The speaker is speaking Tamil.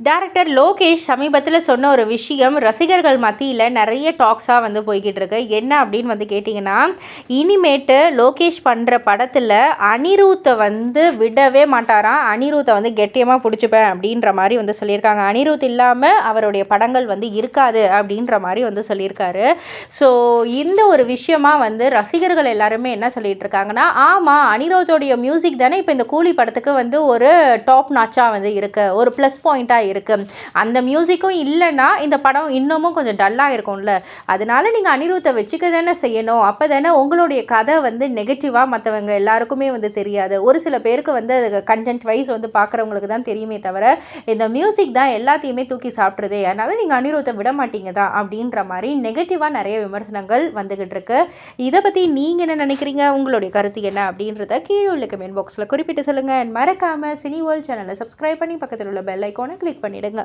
டேரக்டர் லோகேஷ் சமீபத்தில் சொன்ன ஒரு விஷயம் ரசிகர்கள் மத்தியில் நிறைய டாக்ஸாக வந்து போய்கிட்டு இருக்கு என்ன அப்படின்னு வந்து கேட்டிங்கன்னா இனிமேட்டு லோகேஷ் பண்ணுற படத்தில் அனிருத்தை வந்து விடவே மாட்டாராம். அனிருத்தை வந்து கெட்டியமாக பிடிச்சிப்பேன் அப்படின்ற மாதிரி வந்து சொல்லியிருக்காங்க. அனிருத் இல்லாமல் அவருடைய படங்கள் வந்து இருக்காது அப்படின்ற மாதிரி வந்து சொல்லியிருக்காரு. ஸோ இந்த ஒரு விஷயமாக வந்து ரசிகர்கள் எல்லாருமே என்ன சொல்லிட்டு இருக்காங்கன்னா ஆமாம் அனிருத்தோடைய மியூசிக் தானே இப்போ இந்த கூலி படத்துக்கு வந்து ஒரு டாப் நாச்சாக வந்து இருக்குது ஒரு ப்ளஸ் பாயிண்ட்டாக இருக்குது அந்த மியூசிக்கும் இல்லைன்னா இந்த படம் இன்னமும் கொஞ்சம் டல்லாக இருக்கும்ல. அதனால நீங்கள் அனிருத்தை வச்சுக்க தானே செய்யணும். அப்போ தானே உங்களுடைய கதை வந்து நெகட்டிவாக மற்றவங்க எல்லாருக்குமே வந்து தெரியாது. ஒரு சில பேருக்கு வந்து அது கண்டென்ட் வைஸ் வந்து பார்க்குறவங்களுக்கு தான் தெரியுமே தவிர இந்த மியூசிக் தான் எல்லாத்தையுமே தூக்கி சாப்பிட்றதே அதனால் நீங்கள் அனிருத்தை விட மாட்டீங்க தான் அப்படின்ற மாதிரி நெகட்டிவாக நிறைய விமர்சனங்கள் வந்துக்கிட்டு இருக்கு. இதை பற்றி நீங்கள் என்ன நினைக்கிறீங்க? உங்களுடைய கருத்து என்ன அப்படின்றத கீழே உள்ள கமெண்ட் பாக்ஸில் குறிப்பிட்டு சொல்லுங்கள் மறக்காமல் சினி வேர்ல்ட் சேனலை சப்ஸ்கிரைப் பண்ணி பக்கத்தில் உள்ள பெல் ஐக்கானை கிளிக் பண்ணிவிடுங்க